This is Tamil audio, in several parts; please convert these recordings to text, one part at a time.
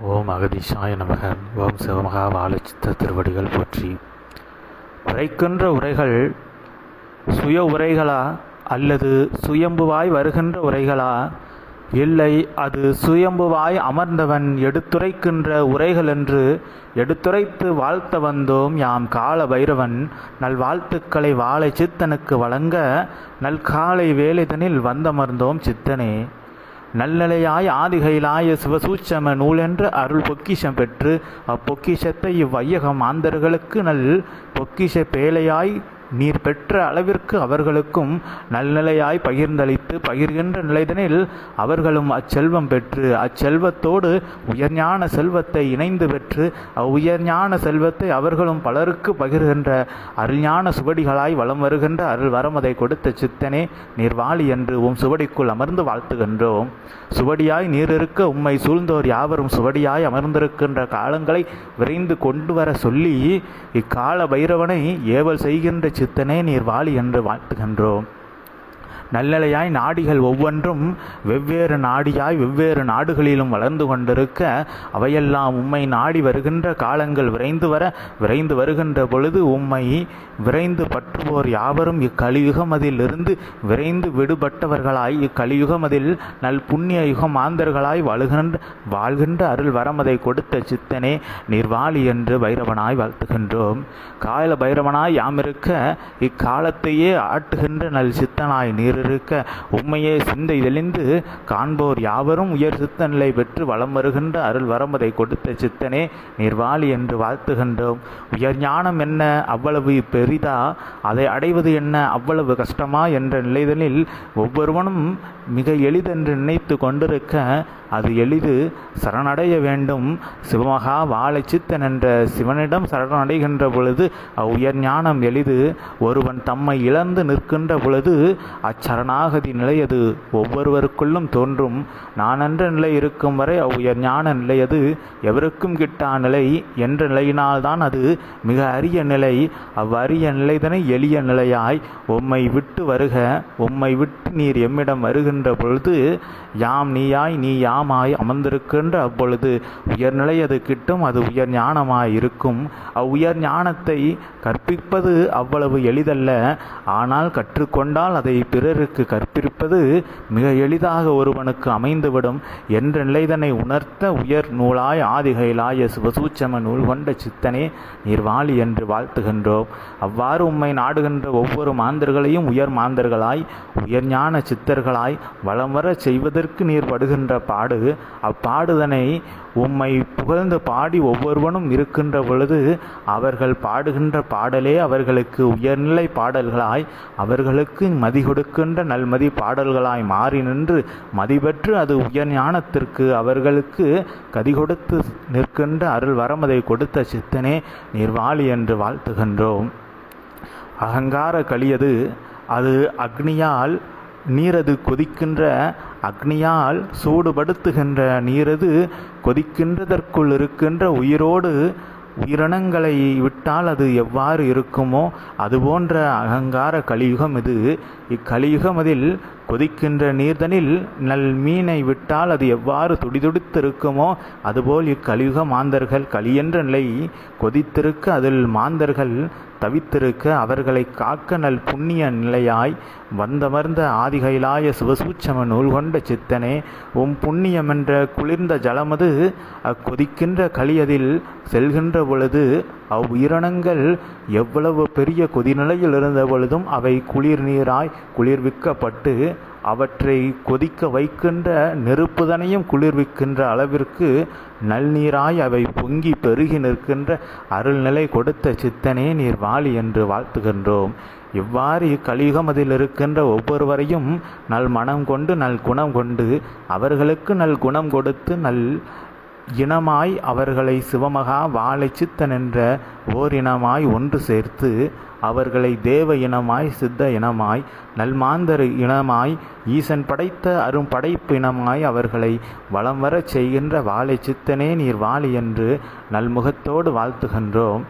ஓம் அகதிஷாய நமக. ஓம் சிவமகா வாழச்சித்த திருவடிகள் போற்றி. உரைக்கின்ற உரைகள் சுய உரைகளா அல்லது சுயம்புவாய் வருகின்ற உரைகளா? இல்லை அது சுயம்புவாய் அமர்ந்தவன் எடுத்துரைக்கின்ற உரைகள் என்று எடுத்துரைத்து வாழ்த்த வந்தோம் யாம் கால பைரவன். நல் வாழ்த்துக்களை வாழை சித்தனுக்கு வழங்க நல்காலை வேலைதனில் வந்தமர்ந்தோம் சித்தனே. நல்லலையாய் ஆதிகையிலாய சிவசூட்சம நூலென்ற அருள் பொக்கிஷம் பெற்று அப்பொக்கிஷத்தை இவ்வையகம் ஆந்தர்களுக்கு நல் பொக்கிஷ பேழையாய் நீர் பெற்ற அளவிற்கு அவர்களுக்கும் நல்நிலையாய் பகிர்ந்தளித்து பகிர்கின்ற நிலைதனில் அவர்களும் அச்செல்வம் பெற்று அச்செல்வத்தோடு உயர்ஞான செல்வத்தை இணைந்து பெற்று அவ்வுயர்ஞான செல்வத்தை அவர்களும் பலருக்கு பகிர்கின்ற அருள்ஞான சுவடிகளாய் வலம் வருகின்ற அருள் வரமதை கொடுத்த சித்தனே நீர் என்று உம் சுவடிக்குள் அமர்ந்து வாழ்த்துகின்றோம். சுவடியாய் நீர் இருக்க உம்மை சூழ்ந்தோர் யாவரும் சுவடியாய் அமர்ந்திருக்கின்ற காலங்களை விரைந்து கொண்டு வர சொல்லி இக்கால பைரவனை ஏவல் செய்கின்ற சித்தனே நீர் வாழி என்று வாழ்த்துகின்றோம். நல்லலையாய் நாடிகள் ஒவ்வொன்றும் வெவ்வேறு நாடியாய் வெவ்வேறு நாடுகளிலும் வளர்ந்து கொண்டிருக்க அவையெல்லாம் உம்மை நாடி வருகின்ற காலங்கள் விரைந்து வர விரைந்து வருகின்ற பொழுது உம்மை விரைந்து பற்றுவோர் யாவரும் இக்கலியுகம் அதிலிருந்து விரைந்து விடுபட்டவர்களாய் இக்கலியுகம் அதில் நல் புண்ணிய யுகம் மாந்தர்களாய் வாழுகின்ற வாழ்கின்ற அருள் வரமதை கொடுத்த சித்தனே நிர்வாளி என்று பைரவனாய் வாழ்த்துகின்றோம். கால பைரவனாய் யாமிருக்க இக்காலத்தையே ஆட்டுகின்ற நல் சித்தனாய் நீர் இருக்க உண்மையே சிந்தை தெளிந்து காண்போர் யாவரும் உயர் சித்த நிலை பெற்று வலம் வருகின்ற அருள் வரம்பதை கொடுத்த சித்தனே நிர்வாளி என்று வாழ்த்துகின்றோம். உயர் ஞானம் என்ன? அவ்வளவு பெரிதா? அதை அடைவது என்ன? அவ்வளவு கஷ்டமா? என்ற நிலைதலில் ஒவ்வொருவனும் மிக எளிதென்று நினைத்து கொண்டிருக்க அது எளிது. சரணடைய வேண்டும். சிவமகா வாழை சித்தன் என்ற சிவனிடம் சரணடைகின்ற பொழுது அவ்வுயர் ஞானம் எளிது. ஒருவன் தம்மை இழந்து நிற்கின்ற பொழுது அச்சரணாகதி நிலையது. ஒவ்வொருவருக்குள்ளும் தோன்றும். நானென்ற நிலை இருக்கும் வரை அவ்வுயர் ஞான நிலையது. எவருக்கும் கிட்டா நிலை என்ற நிலையினால்தான் அது மிக அரிய நிலை. அவ்வரிய நிலைதனை எளிய நிலையாய் உம்மை விட்டு வருக. உம்மை விட்டு நீர் எம்மிடம் வருகின்ற பொழுது யாம் நீயாய் நீ யாம் யாமாய் அமர்ந்திருக்கின்ற அப்பொழுது உயர்நிலை அது கிட்டும் அது உயர் ஞானமாய் இருக்கும். அவ்வுயர் ஞானத்தை கற்பிப்பது அவ்வளவு எளிதல்ல. ஆனால் கற்றுக்கொண்டால் அதை பிறருக்கு கற்பிப்பது மிக எளிதாக ஒருவனுக்கு அமைந்துவிடும் என்ற நிலைதனை உணர்த்த உயர் நூலாய் ஆதிகைலாய சிவசூச்சம நூல் கொண்ட சித்தனே நீர்வாளி என்று வாழ்த்துகின்றோம். அவ்வாறு உம்மை நாடுகின்ற ஒவ்வொரு மாந்தர்களையும் உயர் மாந்தர்களாய் உயர் ஞான சித்தர்களாய் வளம் வர செய்வதற்கு நீர் படுகின்ற பாடு அப்பாடுதனை உம்மை புகழ்ந்து பாடி ஒவ்வொருவனும் இருக்கின்ற பொழுது அவர்கள் பாடுகின்ற பாடலே அவர்களுக்கு உயர்நிலை பாடல்களாய் அவர்களுக்கு மதி கொடுக்கின்ற நல்மதி பாடல்களாய் மாறி நின்று மதிபெற்று அது உயர் ஞானத்திற்கு அவர்களுக்கு கதி கொடுத்து நிற்கின்ற அருள் வரமதை கொடுத்த சித்தனே நிர்வாளி என்று வாழ்த்துகின்றோம். அகங்கார கலியது அது அக்னியால் நீரது கொதிக்கின்ற அக்னியால் சூடுபடுத்துகின்ற நீரது கொதிக்கின்றதற்குள் இருக்கின்ற உயிரோடு உயிரினங்களை விட்டால் அது எவ்வாறு இருக்குமோ அதுபோன்ற அகங்கார கலியுகம் இது. இக்கலியுகம் அதில் கொதிக்கின்ற நீர்தனில் நல் மீனை விட்டால் அது எவ்வாறு துடிதுடித்திருக்குமோ அதுபோல் இக்கலியுக மாந்தர்கள் கலியென்ற நிலை கொதித்திருக்க அதில் மாந்தர்கள் தவித்திருக்க அவர்களை காக்க நல் புண்ணிய நிலையாய் வந்தமர்ந்த ஆதிகைலாய சிவசூச்சம நூல் கொண்ட சித்தனே உம் புண்ணியமென்ற குளிர்ந்த ஜலமது அக்கொதிக்கின்ற களியதில் செல்கின்ற பொழுது அவ்வுயிரினங்கள் எவ்வளவு பெரிய கொதிநிலையில் இருந்த பொழுதும் அவை குளிர் நீராய் குளிர்விக்கப்பட்டு அவற்றை கொதிக்க வைக்கின்ற நெருப்புதனையும் குளிர்விக்கின்ற அளவிற்கு நல்நீராய் அவை பொங்கி பெருகி நிற்கின்ற அருள்நிலை கொடுத்த சித்தனே நீர் வாழி என்று வாழ்த்துகின்றோம். இவ்வாறு இக்கலியுகம் அதில் இருக்கின்ற ஒவ்வொருவரையும் நல் மனம் கொண்டு நல் குணம் கொண்டு அவர்களுக்கு நல் குணம் கொடுத்து நல் இனமாய் அவர்களை சிவமகா வாழை சித்தன் என்ற ஓர் இனமாய் ஒன்று சேர்த்து அவர்களை தேவ இனமாய் சித்த இனமாய் நல்மாந்தர் இனமாய் ஈசன் படைத்த அரும் படைப்பு இனமாய் அவர்களை வலம் வரச் செய்கின்ற வாழை சித்தனே நீர் வாழி என்று நல்முகத்தோடு வாழ்த்துகின்றோம்.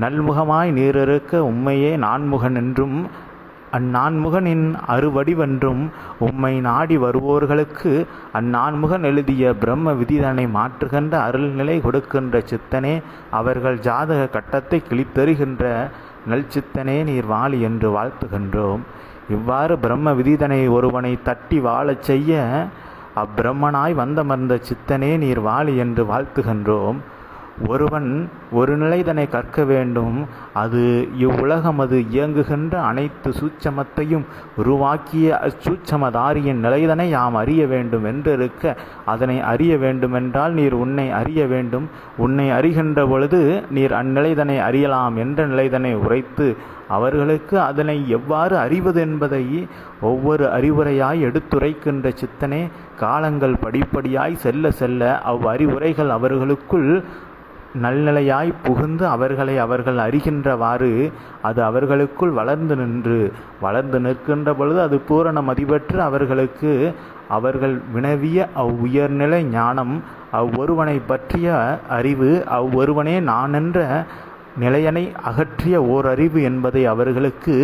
நல்முகமாய் நீரிருக்க உண்மையே நான்முகன் என்றும் அந்நான்முகனின் அறுவடிவென்றும் உம்மை நாடி வருவோர்களுக்கு அந்நான்முகன் எழுதிய பிரம்ம விதிதனை மாற்றுகின்ற அருள்நிலை கொடுக்கின்ற சித்தனே அவர்கள் ஜாதக கட்டத்தை கிழித்தருகின்ற நல்சித்தனே நீர் வாழி என்று வாழ்த்துகின்றோம். இவ்வாறு பிரம்ம விதிதனை ஒருவனை தட்டி வாழச் செய்ய அப்பிரம்மனாய் வந்தமர்ந்த சித்தனே நீர் வாழி என்று வாழ்த்துகின்றோம். ஒருவன் ஒரு நிலைதனை கற்க வேண்டும் அது இவ்வுலகம் அது இயங்குகின்ற அனைத்து சூட்சமத்தையும் உருவாக்கிய அச்சூட்சமதாரியின் நிலைதனை யாம் அறிய வேண்டும் என்றிருக்க அதனை அறிய வேண்டுமென்றால் நீர் உன்னை அறிய வேண்டும். உன்னை அறிகின்ற பொழுது நீர் அந்நிலைதனை அறியலாம் என்ற நிலைதனை உரைத்து அவர்களுக்கு அதனை எவ்வாறு அறிவது என்பதை ஒவ்வொரு அறிவுரையாய் எடுத்துரைக்கின்ற சித்தனே காலங்கள் படிப்படியாய் செல்ல செல்ல அவ்வறிவுரைகள் அவர்களுக்குள் நல்நிலையாய் புகுந்து அவர்களை அவர்கள் அறிகின்றவாறு அது அவர்களுக்குள் வளர்ந்து நின்று வளர்ந்து நிற்கின்ற பொழுது அது பூரண மதிபற்று அவர்களுக்கு அவர்கள் வினவிய அவ்வுயர்நிலை ஞானம் அவ்வொருவனை பற்றிய அறிவு அவ்வொருவனே நான் என்ற நிலையனை அகற்றிய ஓர் அறிவு என்பதை அவர்களுக்கு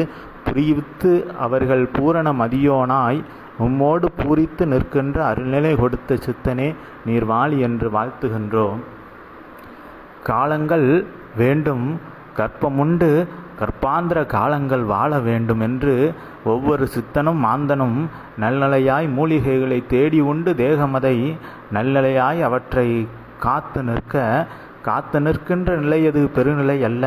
புரிவித்து அவர்கள் பூரண மதியோனாய் உம்மோடு பூரித்து நிற்கின்ற அருள்நிலை கொடுத்த சித்தனே நீர் வாழி என்று வாழ்த்துகின்றோம். காலங்கள் வேண்டும். கற்பமுண்டு கற்பாந்திர காலங்கள் வாழ வேண்டும் என்று ஒவ்வொரு சித்தனும் மாந்தனும் நல்நிலையாய் மூலிகைகளை தேடி உண்டு தேகமதை. நல்நிலையாய் அவற்றை காத்து நிற்க காத்து நிற்கின்ற நிலையது பெருநிலை அல்ல.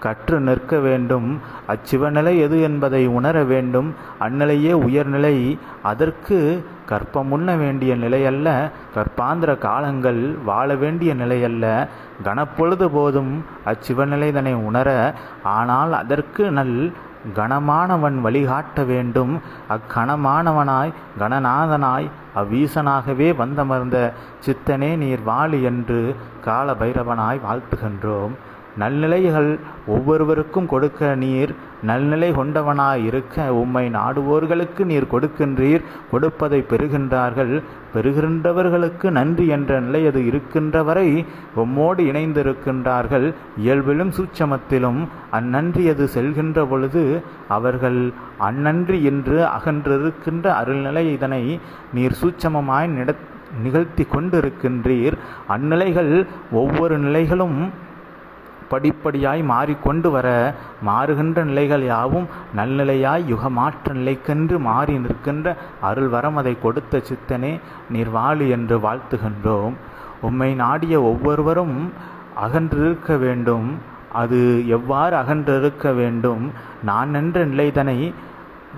கற்று நிற்க வேண்டும். அச்சிவநிலை எது என்பதை உணர வேண்டும். அந்நிலையே உயர்நிலை. அதற்கு கற்பமுண்ண வேண்டிய நிலையல்ல. கற்பாந்திர காலங்கள் வாழ வேண்டிய நிலையல்ல. கனப்பொழுது போதும் அச்சிவநிலைதனை உணர. ஆனால் அதற்கு நல் கணமானவன் வழிகாட்ட வேண்டும். அக்கணமானவனாய் கணநாதனாய் அவ்வீசனாகவே வந்தமர்ந்த சித்தனே நீர் வாழி என்று கால பைரவனாய் வாழ்த்துகின்றோம். நல்நிலைகள் ஒவ்வொருவருக்கும் கொடுக்க நீர் நல்நிலை கொண்டவனாய் இருக்க உம்மை நாடுவோர்களுக்கு நீர் கொடுக்கின்றீர். கொடுப்பதை பெறுகின்றார்கள். பெறுகின்றவர்களுக்கு நன்றி என்ற நிலை அது இருக்கின்ற வரை உம்மோடு இணைந்திருக்கின்றார்கள். இயல்பிலும் சூட்சமத்திலும் அந்நன்றி அது செல்கின்ற பொழுது அவர்கள் அந்நன்றி என்று அகன்றிருக்கின்ற அருள்நிலை இதனை நீர் சூட்சமமாய் நிட நிகழ்த்தி கொண்டிருக்கின்றீர். அந்நிலைகள் ஒவ்வொரு நிலைகளும் படிப்படியாய் மாறிக்கொண்டு வர மாறுகின்ற நிலைகள் யாவும் நல்நிலையாய் யுகமாற்ற நிலைக்கென்று மாறி நிற்கின்ற அருள் வரம் அதை கொடுத்த சித்தனே நீர் வாழு என்று வாழ்த்துகின்றோம். உம்மை நாடிய ஒவ்வொருவரும் அகன்றிருக்க வேண்டும். அது எவ்வாறு அகன்றிருக்க வேண்டும்? நான் என்ற நிலைதனை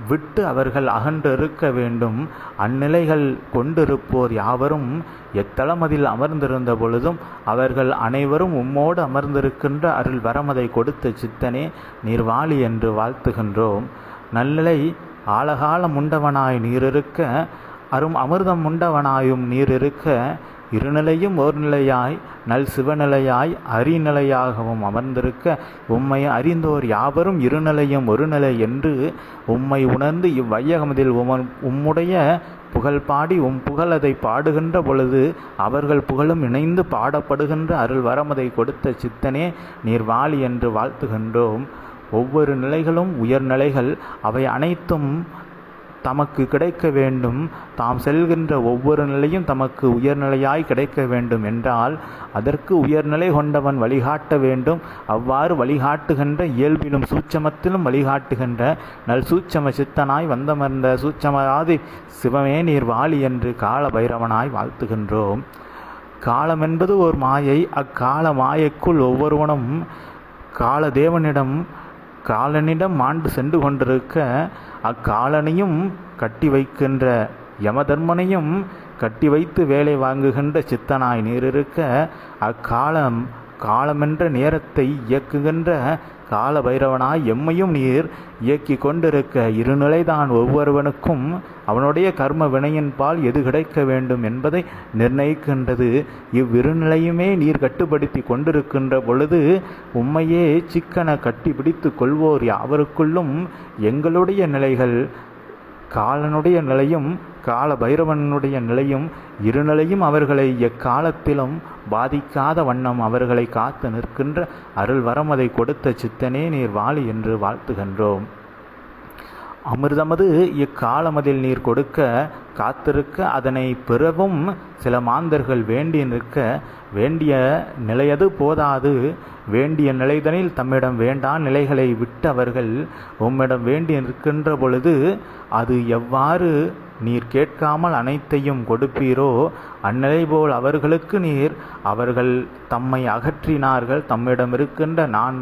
விட்டு அவர்கள் அகன்றிருக்க வேண்டும். அந்நிலைகள் கொண்டிருப்போர் யாவரும் எத்தளமதில் அமர்ந்திருந்த பொழுதும் அவர்கள் அனைவரும் உம்மோடு அமர்ந்திருக்கின்ற அருள் வரமதை கொடுத்த சித்தனே நீர்வாளி என்று வாழ்த்துகின்றோம். நல்லலை ஆழகாலம் முண்டவனாய் நீரிருக்க அரும் அமிர்தம் உண்டவனாயும் நீரிருக்க இருநிலையும் ஓர்நிலையாய் நல் சிவநிலையாய் அரிநிலையாகவும் அமர்ந்திருக்க உம்மை அறிந்தோர் யாவரும் இருநிலையும் ஒரு நிலை என்று உம்மை உணர்ந்து இவ்வையகமதில் உமன் உம்முடைய புகழ் பாடி உம் புகழ் அதை பாடுகின்ற பொழுது அவர்கள் புகழும் இணைந்து பாடப்படுகின்ற அருள் வரமதை கொடுத்த சித்தனே நீர் வாழி என்று வாழ்த்துகின்றோம். ஒவ்வொரு நிலைகளும் உயர்நிலைகள் அவை அனைத்தும் தமக்கு கிடைக்க வேண்டும். தாம் செல்கின்ற ஒவ்வொரு நிலையும் தமக்கு உயர்நிலையாய் கிடைக்க வேண்டும் என்றால் அதற்கு உயர்நிலை கொண்டவன் வழிகாட்ட வேண்டும். அவ்வாறு வழிகாட்டுகின்ற இயல்பிலும் சூட்சமத்திலும் வழிகாட்டுகின்ற நல் சூட்சம சித்தனாய் வந்தமர்ந்த சூட்சமராதி சிவமே நீர் வாழி என்று கால பைரவனாய் வாழ்த்துகின்றோம். காலம் என்பது ஒரு மாயை. அக்கால மாயைக்குள் ஒவ்வொருவனும் காலதேவனிடம் காலனிடம் ஆண்டு சென்று கொண்டிருக்க அக்காலனையும் கட்டி வைக்கின்ற யமதர்மனையும் கட்டி வைத்து வேலை வாங்குகின்ற சித்தனாய் நீரிருக்க அக்காலம் காலமென்ற நேரத்தை இயக்குகின்ற கால பைரவனாய் எம்மையும் நீர் இயக்கி கொண்டிருக்க இருநிலைதான் ஒவ்வொருவனுக்கும் அவனுடைய கர்ம வினையின் பால் எது கிடைக்க வேண்டும் என்பதை நிர்ணயிக்கின்றது. இவ்விருநிலையுமே நீர் கட்டுப்படுத்தி கொண்டிருக்கின்ற பொழுது உம்மையே சிக்கன கட்டிப்பிடித்து கொள்வோர் யாவருக்குள்ளும் எங்களுடைய நிலைகள் காலனுடைய நிலையும் கால பைரவனுடைய நிலையும் இருநிலையும் அவர்களை எக்காலத்திலும் பாதிக்காத வண்ணம் அவர்களை காத்து நிற்கின்ற அருள் அதை கொடுத்த சித்தனே நீர் வாழி என்று வாழ்த்துகின்றோம். அமிர்தமது இக்காலமதில் நீர் கொடுக்க காத்திருக்க அதனை பெறவும் சில மாந்தர்கள் வேண்டி நிற்க வேண்டிய நிலையது போதாது. வேண்டிய நிலைதனில் தம்மிடம் வேண்டா நிலைகளை விட்டு அவர்கள் உம்மிடம் வேண்டி நிற்கின்ற பொழுது அது எவ்வாறு நீர் கேட்காமல் அனைத்தையும் கொடுப்பீரோ? அந்நிலை போல் அவர்களுக்கு நீர் அவர்கள் தம்மை அகற்றினார்கள். தம்மிடம் இருக்கின்ற நான்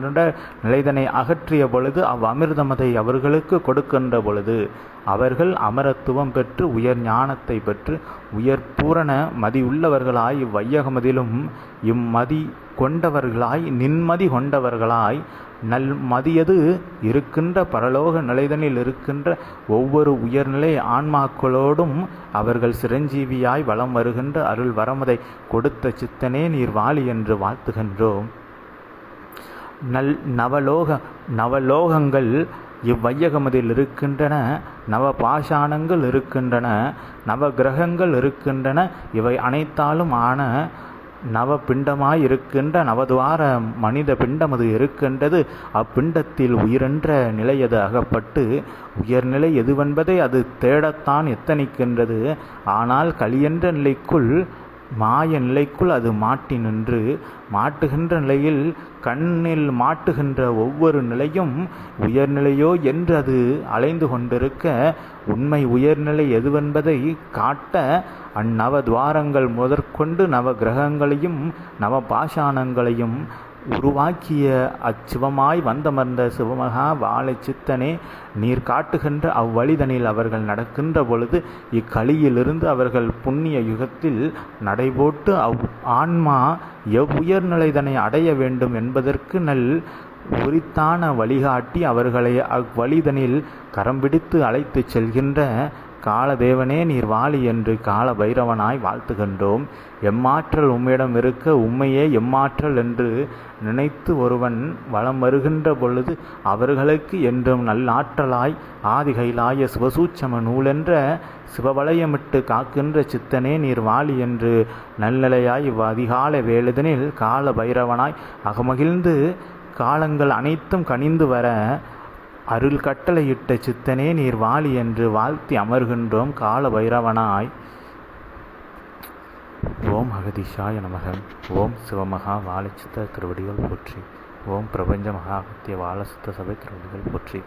நிலைதனை அகற்றிய பொழுது அவ் அமிர்தமதை அவர்களுக்கு கொடுக்கின்ற பொழுது அவர்கள் அமரத்துவம் பெற்று உயர் ஞானத்தை பெற்று உயர் பூரண மதியுள்ளவர்களாய் இவ்வையகமதிலும் இம்மதி கொண்டவர்களாய் நின்மதி கொண்டவர்களாய் நல் மதியது இருக்கின்ற பரலோக நிலைதனில் இருக்கின்ற ஒவ்வொரு உயர்நிலை ஆன்மாக்களோடும் அவர்கள் சிரஞ்சீவியாய் வலம் வருகின்ற அருள் வரமதை கொடுத்த சித்தனே நீர் வாழி என்று வாழ்த்துகின்றோம். நல் நவலோக நவலோகங்கள் இவ்வையகமதில் இருக்கின்றன நவ பாஷாணங்கள் இருக்கின்றன நவ கிரகங்கள் இருக்கின்றன இவை அனைத்தாலும் ஆன நவ பிண்டமாய் இருக்கின்ற நவதுவார மனித அது இருக்கின்றது. அப்பிண்டத்தில் உயிரென்ற நிலையது அகப்பட்டு உயர்நிலை எதுவென்பதை அது தேடத்தான் எத்தனிக்கின்றது. ஆனால் கலியென்ற நிலைக்குள் மாய நிலைக்குள் அது மாட்டி நின்று மாட்டுகின்ற நிலையில் கண்ணில் மாட்டுகின்ற ஒவ்வொரு நிலையும் உயர்நிலையோ என்று அது அலைந்து கொண்டிருக்க உண்மை உயர்நிலை எதுவென்பதை காட்ட அந்நவ துவாரங்கள் முதற்கொண்டு நவ கிரகங்களையும் நவ பாஷாணங்களையும் உருவாக்கிய அச்சிவமாய் வந்தமர்ந்த சிவமகா வாழை சித்தனே நீர் காட்டுகின்ற அவ்வழிதனில் அவர்கள் நடக்கின்ற பொழுது இக்களியிலிருந்து அவர்கள் புண்ணிய யுகத்தில் நடைபோட்டு அவ் ஆன்மா எவ்வுயர்நிலைதனை அடைய வேண்டும் என்பதற்கு நல் உரித்தான வழிகாட்டி அவர்களை அவ்வழிதனில் கரம் பிடித்து அழைத்துச் செல்கின்ற காலதேவனே நீர் வாழி என்று கால பைரவனாய் வாழ்த்துகின்றோம். எம்மாற்றல் உம்மிடம் இருக்க உம்மையே எம்மாற்றல் என்று நினைத்து ஒருவன் வலம் வருகின்ற பொழுது அவர்களுக்கு என்றும் நல்லாற்றலாய் ஆதிகைலாய சிவசூச்சம நூலென்ற சிவவளையமிட்டு காக்கின்ற சித்தனே நீர் வாழி என்று நல்நிலையாய் இவ் அதிகால வேலுதனில் கால பைரவனாய் அகமகிழ்ந்து காலங்கள் அனைத்தும் கனிந்து வர அருள் கட்டளையிட்ட சித்தனே நீர் வாலி என்று வாழ்த்தி அமர்கின்றோம் கால பைரவனாய் ஓம் அகதிஷாய நமகன் ஓம் சிவமகா வாழச்சித்த திருவடிகள் போற்றி. ஓம் பிரபஞ்ச மகாகத்திய வாழசித்த சபை திருவடிகள் போற்றி.